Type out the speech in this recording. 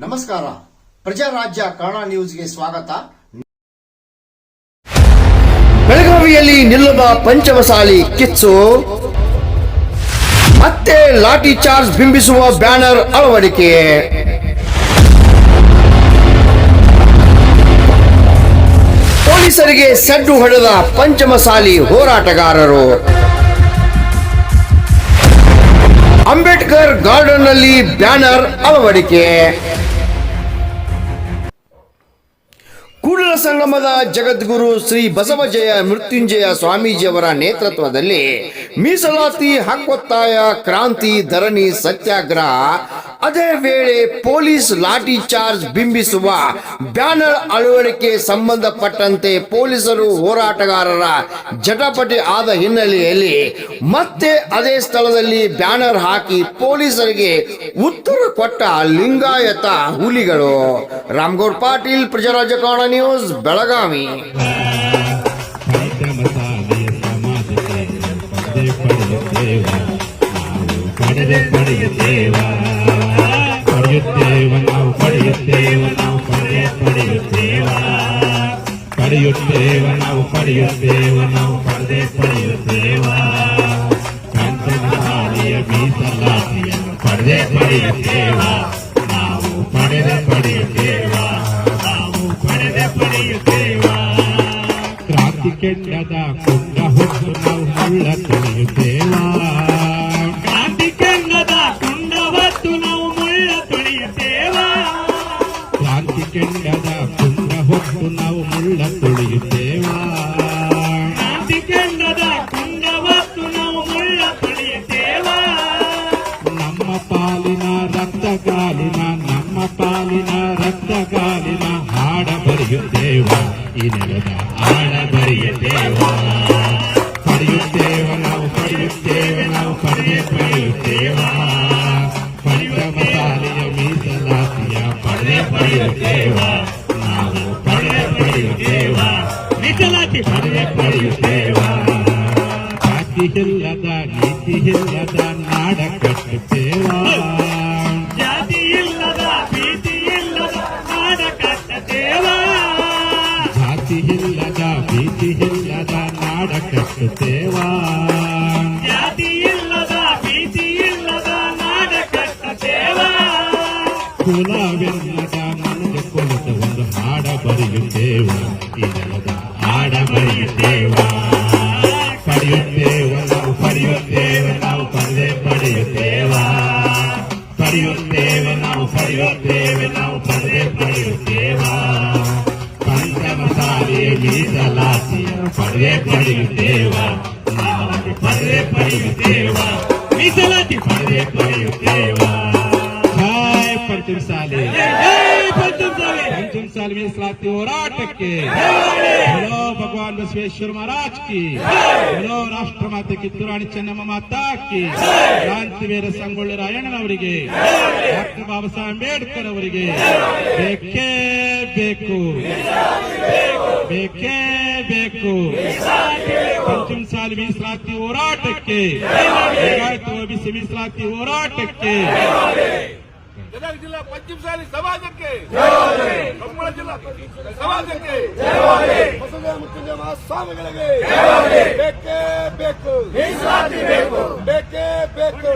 ನಮಸ್ಕಾರ. ಪ್ರಜಾರಾಜ್ಯ ಕನ್ನಡ ನ್ಯೂಸ್ಗೆ ಸ್ವಾಗತ. ಬೆಳಗಾವಿಯಲ್ಲಿ ನಿಲ್ಲುವ ಪಂಚಮಸಾಲಿ ಕಿಚ್ಚು. ಮತ್ತೆ ಲಾಠಿ ಚಾರ್ಜ್ ಬಿಂಬಿಸುವ ಬ್ಯಾನರ್ ಅಳವಡಿಕೆ. ಪೊಲೀಸರಿಗೆ ಸಡ್ಡು ಹೊಡೆದ ಪಂಚಮಸಾಲಿ ಹೋರಾಟಗಾರರು. ಅಂಬೇಡ್ಕರ್ ಗಾರ್ಡನ್ನಲ್ಲಿ ಬ್ಯಾನರ್ ಅಳವಡಿಕೆ. ಕೂಡಲ ಸಂಗಮದ ಜಗದ್ಗುರು ಶ್ರೀ ಬಸವಜಯ ಮೃತ್ಯುಂಜಯ ಸ್ವಾಮೀಜಿಯವರ ನೇತೃತ್ವದಲ್ಲಿ ಮೀಸಲಾತಿ ಹಕ್ಕೊತ್ತಾಯ ಕ್ರಾಂತಿ ಧರಣಿ ಸತ್ಯಾಗ್ರಹ ಅದೇ ವೇಳೆ ಪೊಲೀಸ್ ಲಾಠಿ ಚಾರ್ಜ್ ಬಿಂಬಿಸುವ ಬ್ಯಾನರ್ ಅಳವಡಿಕೆ ಸಂಬಂಧಪಟ್ಟಂತೆ ಪೊಲೀಸರು ಹೋರಾಟಗಾರರ ಜಟಪಟಿ ಆದ ಹಿನ್ನೆಲೆಯಲ್ಲಿ ಮತ್ತೆ ಅದೇ ಸ್ಥಳದಲ್ಲಿ ಬ್ಯಾನರ್ ಹಾಕಿ ಪೊಲೀಸರಿಗೆ ಉತ್ತರ ಕೊಟ್ಟ ಲಿಂಗಾಯತ ಹುಲಿಗಳು. ರಾಮ್ಗೌಡ್ ಪಾಟೀಲ್ ಪ್ರಜಾರಾಜ ಕನ್ನಡ ನ್ಯೂಸ್, ಬೆಳಗಾವಿ. ನಾವು ಪಡೆಯುತ್ತೇವ ಪಡೆಯುತ್ತೇವ ನಾವು ಪಡೆಯುತ್ತೇವ ನಾವು ಪಡೆಯುತ್ತೇವ ಪಡೆಯುತ್ತೇವ ನಾವು ಪಡೆಯುತ್ತೇವ ನಾವು ಪಡೆದೇ ಪಡೆಯುತ್ತೇವ ಪಂಚಮಸಾಲಿಯ ಮೀಸಲಾತಿಯನ್ನು ಪಡೆದೇ ಪಡೆಯುತ್ತೇವ ನಾವು ಪಡೆದೇ ಪಡೆಯುತ್ತೇವ ನಾವು ಪಡೆದೇ ಪಡೆಯುತ್ತೇವ ಕ್ರಾಂತಿ ಕೆಂಡದ ಕುಂಡ ಹೊತ್ತು ನಾವು ಮುಳ್ಳ ತೊಳೆಯುತ್ತೇವ ಕೆಂಡದ ಕುಂಡ ಹೊತ್ತು ನಾವು ಮುಳ್ಳ ತೊಳೆಯುತ್ತೇವ ಕ್ರಾಂತಿ ಕೆಂಡದ ಕುಂಡ ಹೊತ್ತು ನಾವು ಮುಳ್ಳ ತೊಳೆಯುತ್ತೇವ ನಮ್ಮ ಪಾಲಿನ ರಕ್ತಗಾಲಿನ ನಮ್ಮ ಪಾಲಿನ ರಕ್ತಗಾಲಿನ ಹಾಡ ಬರೆಯುತ್ತೇವ ಈ ನೆಲದ ಹಾಡ ಬರೆಯುತ್ತೇವ ಮೀಸಲಾತಿ ಪಡೆದೇ ಪಡೆಯುತ್ತೇವ ಜಾತಿ ಇಲ್ಲದ ನೀತಿ ಇಲ್ಲದ ನಾಡ ಕಟ್ಟುತ್ತೇವ ಜಾತಿ ಇಲ್ಲದ ಭೀತಿ ಇಲ್ಲದ ನಾಡ ಕಟ್ಟುತ್ತೇವ ಜಾತಿ ಇಲ್ಲದ ಭೀತಿ ಇಲ್ಲದ ನಾಡ ಕಟ್ಟುತ್ತೇವ ಜಾತಿ ಇಲ್ಲದ ಭೀತಿ ಇಲ್ಲದ ನಾಡ ಕಟ್ಟುತ್ತೇವ ಕುಲವೆಲ್ಲದ ನನಗೆ ಕೊಲದ ಒಂದು ಹಾಡ ಬರೆಯುತ್ತೇವ ಈ ನೆಲದ ಹಾಡ ಬರೆಯುತ್ತೇವ ಪಡೆಯುತ್ತೇವ ನಾವು ಪಡೆಯುತ್ತೇವ ನಾವು ಪಡೆದೇ ಪಡೆಯುತ್ತೇವ ಪಡೆಯುತ್ತೇವೆ ನಾವು ಪಡೆಯುತ್ತೇವೆ ನಾವು ಪಡೆದೇ ಪಡೆಯುತ್ತೇವ ಪಂಚಮಸಾಲಿಯ ಮೀಸಲಾತಿಯ ಪಡೆದೇ ಪಡೆಯುತ್ತೇವ ನಾವು ಪಡೆದೇ ಪಡೆಯುತ್ತೇವ ಮೀಸಲಾತಿ ಪಡೆದೇ ಪಡೆಯುತ್ತೇವ ಜೈ ಪಂಚಮಸಾಲಿ ಜೈ ಪಂಚಮಸಾಲಿ ಪಂಚಮಸಾಲಿ ಮೀಸಲಾತಿ ಹೋರಾಟಕ್ಕೆ భగవాన్ విశ్వేశ్వర మహారాజ్ కి హలో రాష్ట్ర మాತೆ ಕಿತ್ತೂರು ರಾಣಿ ಚೆನ್ನಮ್ಮ ಮಾತಾ కి ಕ್ರಾಂತಿವೀರ ಸಂಗೊಳ್ಳಿ ರಾಯಣ್ಣನವರಿಗೆ ಡಾಕ್ಟರ್ ಬಾಬಾ ಸಾಹೇಬ್ ಅಂಬೇಡ್ಕರ್ ಅವರಿಗೆ ಬೇಕೇ ಬೇಕು ಬೇಕೇ! ಬೇಕು ಪಂಚಮ ಸಾಲು ಮೀಸಲಾತಿ ಹೋರಾಟಕ್ಕೆ ಒಬಿಸಿ ಮೀಸಲಾತಿ ಹೋರಾಟಕ್ಕೆ ಗದಗ ಜಿಲ್ಲಾ ಪಂಚಮಸಾಲಿ ಸಮಾಜಕ್ಕೆ ಕಮ್ಮಳ ಜಿಲ್ಲಾ ಸಮಾಜಕ್ಕೆ ಬಸವ ಮೃತ್ಯುಂಜಯ ಮಹಾಸ್ವಾಮಿಗಳಿಗೆ ಬೇಕೇ ಬೇಕು ಬೇಕೇ ಬೇಕು